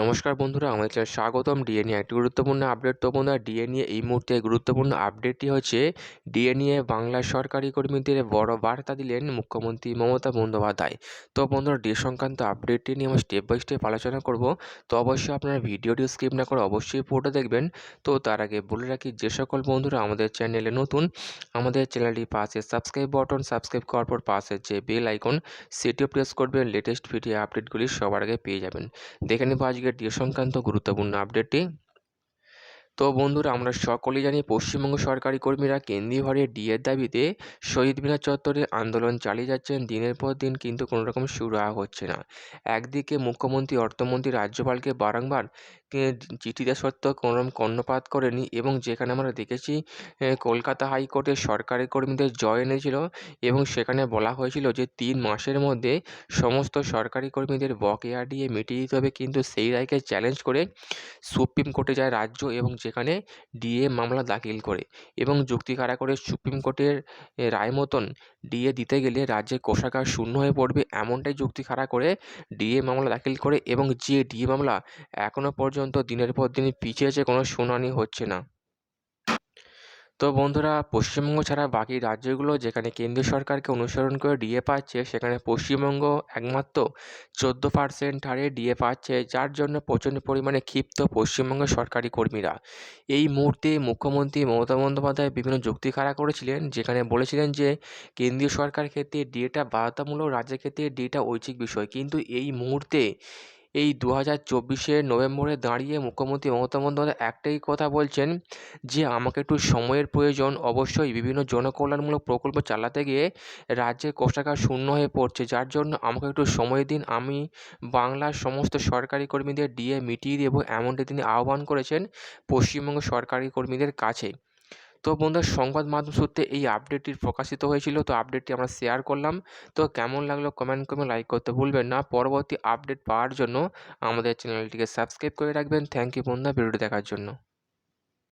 নমস্কার বন্ধুরা, আমাদের চ্যানেল স্বাগতম ডিএ নিয়ে একটি গুরুত্বপূর্ণ আপডেট। তো বন্ধুরা ডিএ নিয়ে এই মুহূর্তে গুরুত্বপূর্ণ আপডেটটি হচ্ছে ডিএ নিয়ে বাংলার সরকারি কর্মীদের বড় বার্তা দিলেন মুখ্যমন্ত্রী মমতা বন্দ্যোপাধ্যায়। তো বন্ধুরা ডিএ সংক্রান্ত আপডেটটি নিয়ে আমরা স্টেপ বাই স্টেপ আলোচনা করব। তো অবশ্যই আপনারা ভিডিওটি স্কিপ না করে অবশ্যই পুরোটা দেখবেন। তো তার আগে বলে রাখি, যে সকল বন্ধুরা আমাদের চ্যানেলে নতুন, আমাদের চ্যানেলটি পাশে সাবস্ক্রাইব বটন সাবস্ক্রাইব করার পর পাশে যে বেল আইকন সেটিও প্রেস করবেন। লেটেস্ট ভিডিও আপডেটগুলি সবার আগে পেয়ে যাবেন। দেখে নেব আজকের ডিএ সংক্রান্ত গুরুত্বপূর্ণ আপডেটটি তো বন্ধুরা, আমরা সকলেই জানি পশ্চিমবঙ্গ সরকারি কর্মীরা কেন্দ্রীয় কেন্দ্রীয়ভাবে ডিএর দাবিতে শহীদ মিনার চত্বরে আন্দোলন চালিয়ে যাচ্ছেন। দিনের পর দিন কিন্তু কোনো রকম সুরাহা হচ্ছে না। একদিকে মুখ্যমন্ত্রী, অর্থমন্ত্রী রাজ্যপালকে বারংবার চিঠি দেওয়া সত্ত্বেও কোনোরকম কর্ণপাত করেনি এবং যেখানে আমরা দেখেছি কলকাতা হাইকোর্টে সরকারি কর্মীদের জয় এনেছিল এবং সেখানে বলা হয়েছিল যে তিন মাসের মধ্যে সমস্ত সরকারি কর্মীদের বকেয়া দিয়ে মিটিয়ে দিতে হবে। কিন্তু সেই রায়কে চ্যালেঞ্জ করে সুপ্রিম কোর্টে যায় রাজ্য এবং যেখানে ডিএ মামলা দাখিল করে এবং যুক্তি খাড়া করে সুপ্রিম কোর্টের রায় মতন ডিএ দিতে গেলে রাজ্যের কোষাগার শূন্য হয়ে পড়বে এমনটাই যুক্তি খাড়া করে ডিএ মামলা দাখিল করে এবং যে ডিএ মামলা এখনও পর্যন্ত দিনের পর দিন পিছিয়েছে কোনো শুনানি হচ্ছে না। তো বন্ধুরা, পশ্চিমবঙ্গ ছাড়া বাকি রাজ্যগুলো যেখানে কেন্দ্রীয় সরকারকে অনুসরণ করে ডিএ পাচ্ছে, সেখানে পশ্চিমবঙ্গ একমাত্র চোদ্দ পার্সেন্ট হারে ডিএ পাচ্ছে, যার জন্য প্রচণ্ড পরিমাণে ক্ষিপ্ত পশ্চিমবঙ্গের সরকারি কর্মীরা। এই মুহূর্তে মুখ্যমন্ত্রী মমতা বন্দ্যোপাধ্যায় বিভিন্ন যুক্তি খাড়া করেছিলেন, যেখানে বলেছিলেন যে কেন্দ্রীয় সরকার ক্ষেত্রে ডিএটা বাধ্যতামূলক, রাজ্যের ক্ষেত্রে ডিএটা ঐচ্ছিক বিষয়। কিন্তু এই মুহূর্তে এই দু হাজার চব্বিশের নভেম্বরে দাঁড়িয়ে মুখ্যমন্ত্রী মমতা বন্দ্যোপাধ্যায় একটাই কথা বলছেন যে, আমাকে একটু সময়ের প্রয়োজন। অবশ্যই বিভিন্ন জনকল্যাণমূলক প্রকল্প চালাতে গিয়ে রাজ্যের কোষাগার শূন্য হয়ে পড়ছে। যার জন্য আমাকে একটু সময় দিন। আমি বাংলার সমস্ত সরকারি কর্মীদের ডিএ মিটিয়ে দেবো এমনটি তিনি আহ্বান করেছেন পশ্চিমবঙ্গ সরকারি কর্মীদের কাছে। তো বন্ধুরা, সংবাদ মাধ্যম সূত্রে এই আপডেটটি প্রকাশিত হয়েছিল, তো আপডেটটি আমরা শেয়ার করলাম। তো কেমন লাগল কমেন্ট করে লাইক করতে ভুলবেন না। পরবর্তী আপডেট পাওয়ার জন্য আমাদের চ্যানেলটিকে সাবস্ক্রাইব করে রাখবেন। থ্যাংক ইউ বন্ধুরা ভিডিওটি দেখার জন্য।